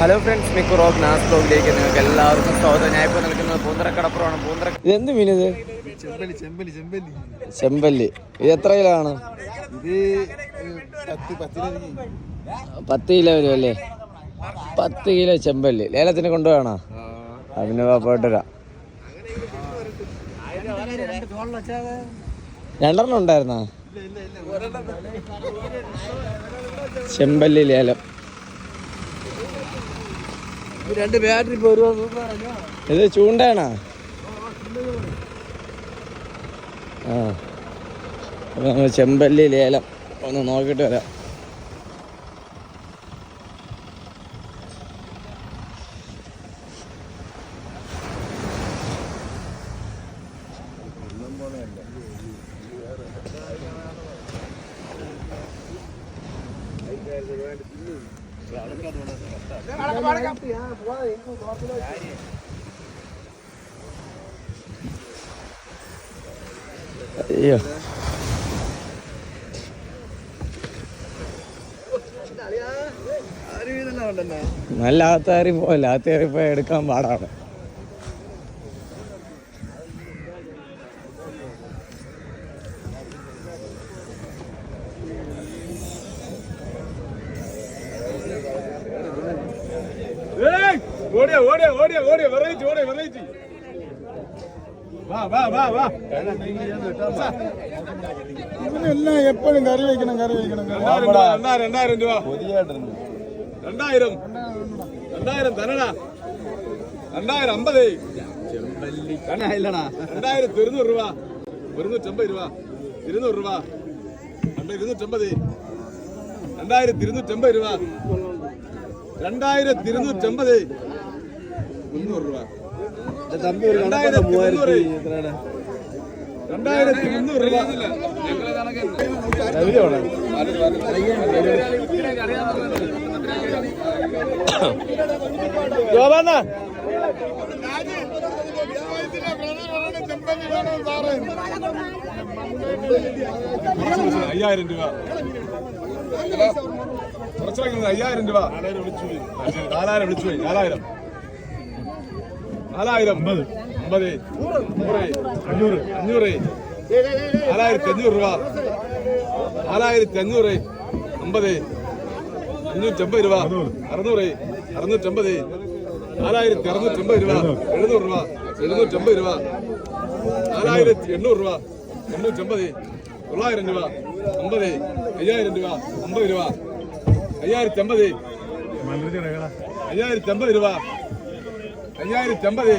Hello friends Miku rock നാസ് ബ്ലോഗിലേക്ക് നിങ്ങൾക്ക് എല്ലാവർക്കും സ്വാഗതം. ഞാൻ ഇപ്പോൾ നിൽക്കുന്നത് പൂന്തറ കടപ്പുറമാണ് പൂന്തറ ഇതെന്ത് മീൻ ഇത്? ചെമ്പല്ലി ചെമ്പല്ലി ചെമ്പല്ലി. ചെമ്പല്ലി. ഇത് എത്ര കിലോ ആണ്? ഇത് പത്ത് കിലോ. വരും അല്ലേ? പത്ത് കിലോ ചെമ്പല്ലി. ലേലത്തിന് കൊണ്ടുപോകണോ അതിന് പോയിട്ടരാ രണ്ടെണ്ണം ഉണ്ടായിരുന്ന? ചെമ്പല്ലി ലേലം. രണ്ട് ബാറ്ററി ഇത് ചൂണ്ടയാണോ? ആ. നമ്മൾ ചെമ്പല്ലി ലേലം ഒന്ന് നോക്കിയിട്ട് വരാം. അയ്യോ. നല്ല ആത്താറി പോയല്ല ആത്താരി പോയി എടുക്കാൻ പാടാണ്. ഓടിയ ഓടിയ ഓടിയ ഓടിയ വെറൈറ്റി ഓടിയ വെറൈറ്റി. വാ വാ വാ വാ. ഇവനെല്ലാം എപ്പോഴും കറി വയ്ക്കണം കറി വയ്ക്കണം രണ്ടായിരം രണ്ടായിരം രൂപ. രണ്ടായിരം. രണ്ടായിരം തരണ രണ്ടായിരം അമ്പത്. രണ്ടായിരത്തി ഇരുന്നൂറ് രൂപ. ഒരുന്നൂറ്റമ്പത് രൂപ. ഇരുന്നൂറ് രൂപ. രണ്ട് ഇരുന്നൂറ്റമ്പത്. രണ്ടായിരത്തി ഇരുന്നൂറ്റമ്പത് രൂപ. രണ്ടായിരത്തി ഇരുന്നൂറ്റമ്പത്. മുന്നൂറ് രൂപ. തമ്പി ഒരു രണ്ടായിരത്തി മുന്നൂറ്. എത്രയാണ് രണ്ടായിരത്തി മുന്നൂറ് രൂപ. ജോബാന്നാ? അയ്യായിരം രൂപ. കുറച്ചിറങ്ങുന്നത് അയ്യായിരം രൂപ. നാലായിരം വിളിച്ചു പോയി. നാലായിരം. നാലായിരം. അമ്പത്. അമ്പത്. നൂറ് അഞ്ഞൂറ്. അഞ്ഞൂറ്. നാലായിരത്തി അഞ്ഞൂറ് രൂപ. നാലായിരത്തി അഞ്ഞൂറ് അമ്പത്. അഞ്ഞൂറ്റമ്പത് രൂപ. അറുന്നൂറ്. അറുന്നൂറ്റമ്പത്. നാലായിരത്തി അറുന്നൂറ്റമ്പത് രൂപ. എഴുന്നൂറ്. രൂപ. എഴുന്നൂറ്റമ്പത് രൂപ. നാലായിരത്തി എണ്ണൂറ് രൂപ. എണ്ണൂറ്റമ്പത്. തൊള്ളായിരം രൂപ. അമ്പത്. അയ്യായിരം രൂപ. അമ്പത് രൂപ. അയ്യായിരത്തി അമ്പത് അയ്യായിരത്തി അമ്പത് രൂപ. അയ്യായിരത്തി അമ്പത്.